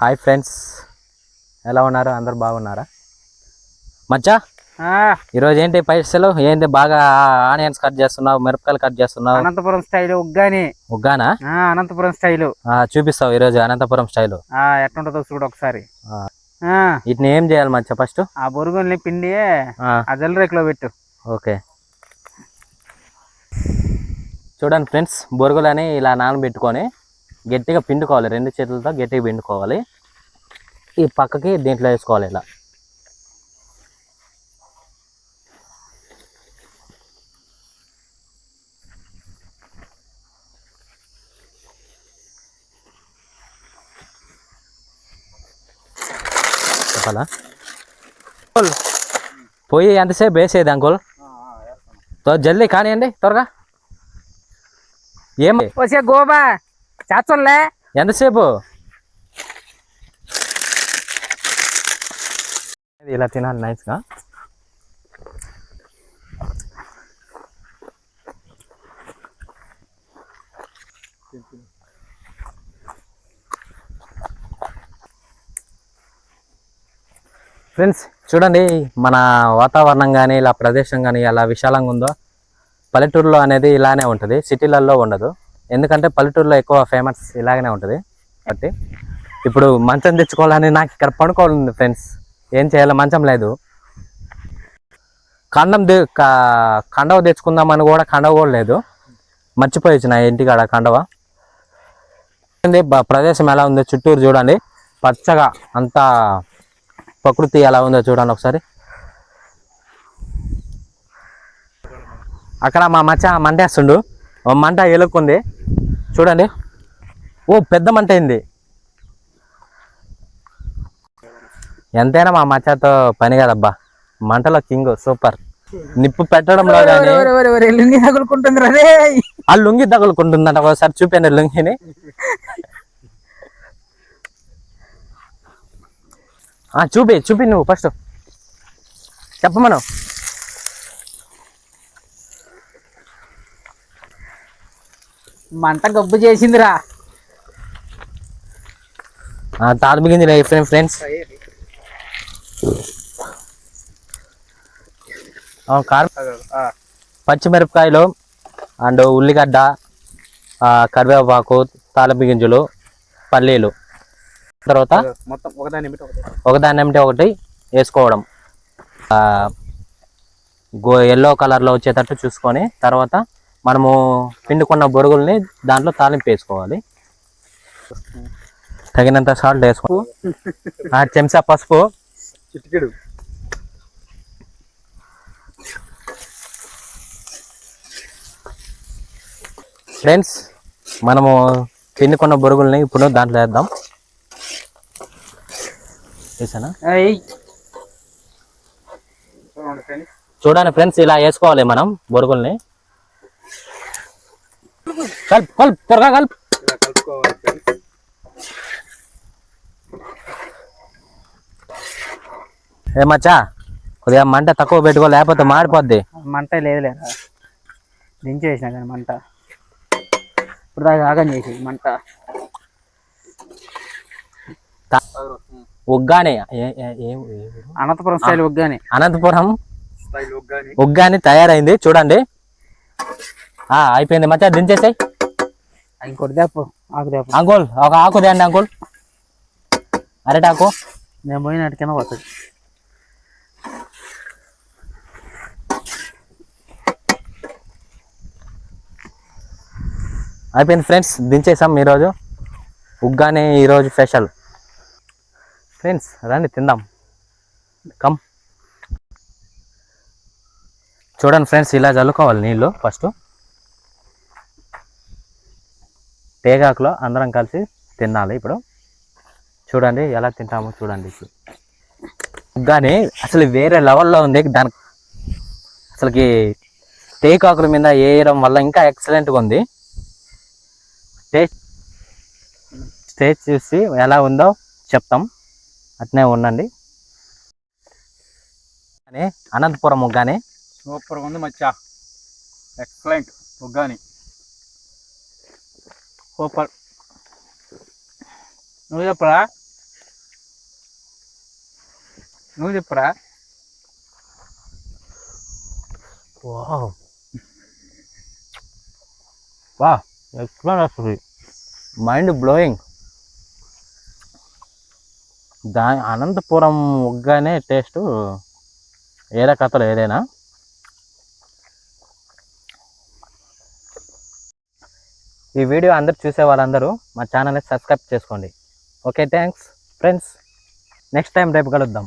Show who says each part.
Speaker 1: Hi friends. ఎలా ఉన్నారు? అందరు బాగున్నారా? మచ్చా ఈరోజు ఏంటి పైసలు? ఏంటి బాగా ఆనియన్స్ కట్ చేస్తున్నావు మిరపకాయలు కట్ చేస్తున్నావు?
Speaker 2: అనంతపురం స్టైల్ ఉగ్గాని.
Speaker 1: ఉగ్గానా?
Speaker 2: అనంతపురం స్టైల్.
Speaker 1: చూపిస్తావు ఈరోజు అనంతపురం స్టైల్.
Speaker 2: ఆ ఎట్లుంటుందో చూడు ఒకసారి.
Speaker 1: వీటిని ఏం చేయాలి మచ్చా ఫస్ట్?
Speaker 2: ఆ బొరుగుల్ని పిండి ఆ. జల్లరేకులో పెట్టు.
Speaker 1: ఓకే. చూడండి ఫ్రెండ్స్ బొరుగులని ఇలా నానబెట్టుకొని గట్టిగా పిండుకోవాలి. రెండు చేతులతో గట్టిగా పిండుకోవాలి. ఈ పక్కకి దీంట్లో వేసుకోవాలి ఇలా. చెప్పాలా? పోయి ఎంతసేపు వేసేది అంకుల్? జల్దీ కానివ్వండి త్వరగా. ఏం?
Speaker 2: వచ్చే గోబా. చాచోళ్ళే
Speaker 1: ఎంతసేపు? ఇలా తినాలి నైస్గా ఫ్రెండ్స్ చూడండి మన వాతావరణం కానీ ఇలా ప్రదేశం కానీ ఎలా విశాలంగా ఉందో పల్లెటూరులో అనేది ఇలానే ఉంటుంది సిటీలలో ఉండదు. ఎందుకంటే పల్లెటూరులో ఎక్కువ ఫేమస్ ఇలాగనే ఉంటుంది. కాబట్టి ఇప్పుడు మంచం తెచ్చుకోవాలని నాకు ఇక్కడ పడుకోవాలి ఫ్రెండ్స్ ఏం చేయాలో మంచం లేదు. కండం దే కండవ తెచ్చుకుందామని కూడా కండవ కూడా లేదు. మర్చిపోయొచ్చు నా ఇంటికాడ కండవ. ప్రదేశం ఎలా ఉందో చుట్టూరు చూడండి. పచ్చగా అంతా ప్రకృతి ఎలా ఉందో చూడండి ఒకసారి. అక్కడ మా మచ్చ మంట వేస్తుండు. మంట ఎలుక్కుంది. చూడండి. ఓ పెద్ద మంట అయింది. ఎంతైనా మా మచ్చతో పని కదబ్బా. మంటలో కింగ్ సూపర్. నిప్పు పెట్టడంలో
Speaker 2: లుంగి తగులుకుంటుంది
Speaker 1: ఆ లుంగి తగులుకుంటుందంట ఒకసారి చూపాను లుంగిని. ఆ, చూపి చూపి నువ్వు ఫస్ట్ చెప్పమను.
Speaker 2: మంట గబ్బు చేసిందిరా.
Speaker 1: ఆ, తాడు బిగింది ఫ్రెండ్స్. కారం పచ్చిమిరపకాయలు అండ్ ఉల్లిగడ్డ ఆ, కరివేపాకు తాలింపు గింజలు పల్లీలు. తర్వాత
Speaker 2: మొత్తం ఒకదాని ఏమిటి ఒకటి.
Speaker 1: ఒకదాన్ని ఏమిటి ఒకటి వేసుకోవడం. ఆ, గో ఎల్లో కలర్లో వచ్చేటట్టు చూసుకొని తర్వాత మనము పిండుకున్న బొరుగుల్ని దాంట్లో తాలింపు వేసుకోవాలి. తగినంత సాల్ట్ వేసుకో. ఆ, చెంచా పసుపు.
Speaker 2: చిటికెడు.
Speaker 1: ఫ్రెండ్స్ మనము పిండుకున్న బొరుగుల్ని ఇప్పుడు దాంట్లో వేద్దాం. వేసానా? చూడండి ఫ్రెండ్స్ ఇలా వేసుకోవాలి మనం బొరుగుల్ని. కలుపు కలుపు త్వరగా కలుపు.
Speaker 2: కలుపుకోవాలి
Speaker 1: ఏ మచ్చా కొద్దిగా మంట తక్కువ పెట్టుకో లేకపోతే మాడిపోద్ది.
Speaker 2: మంట లేదు లేదా. దించేసిన కానీ మంట. ఇప్పుడు దాకా ఆగం చేసి మంట.
Speaker 1: త- ఉగ్గాని ఏ- ఏ- ఏ ఊరు?
Speaker 2: అనంతపురం స్టైల్ ఉగ్గాని.
Speaker 1: అనంతపురం
Speaker 2: ఉగ్గాని
Speaker 1: తయారైంది. చూడండి. అయిపోయింది. మచ్చా దించేసాయి
Speaker 2: ఇంకోటి దేపు ఆకు దేపు
Speaker 1: అంకుల్ ఒక ఆకు తేండి అంకుల్. అరటాకు
Speaker 2: నేను పోయినట్టు కింద పోతుంది.
Speaker 1: అయిపోయింది ఫ్రెండ్స్. దించేసాం ఈరోజు. ఉగ్గాని ఈరోజు స్పెషల్. ఫ్రెండ్స్ రండి తిందాం. కమ్. చూడండి ఫ్రెండ్స్ ఇలా చల్లుకోవాలి నీళ్ళు ఫస్ట్. తేగాకులో అందరం కలిసి తినాలి ఇప్పుడు. చూడండి ఎలా తింటామో చూడండి ఇప్పుడు. కానీ అసలు వేరే లెవెల్లో ఉంది దాని అసలుకి తేకాకుల మీద వేయడం వల్ల ఇంకా ఎక్సలెంట్గా ఉంది. టేస్ట్ టేస్ట్ చూసి ఎలా ఉందో చెప్తాం. అట్నే ఉండండి. కానీ అనంతపురం ఉగ్గాని
Speaker 2: సూపర్ ఉంది మచ్చా. ఎక్సలెంట్ ఉగ్గాని. సూపర్ నువ్వు చెప్పరా? నువ్వు చెప్పరా?
Speaker 1: వా ఎక్స్ప్లెయిన్ వస్తుంది మైండ్ బ్లోయింగ్. దా అనంతపురం ఒగ్గానే టేస్ట్ ఏరే కథలు ఏదైనా? ఈ వీడియో అందరు చూసే వాళ్ళందరూ మా ఛానల్ని సబ్స్క్రైబ్ చేసుకోండి. Okay thanks friends next time రేపు కలుద్దాం.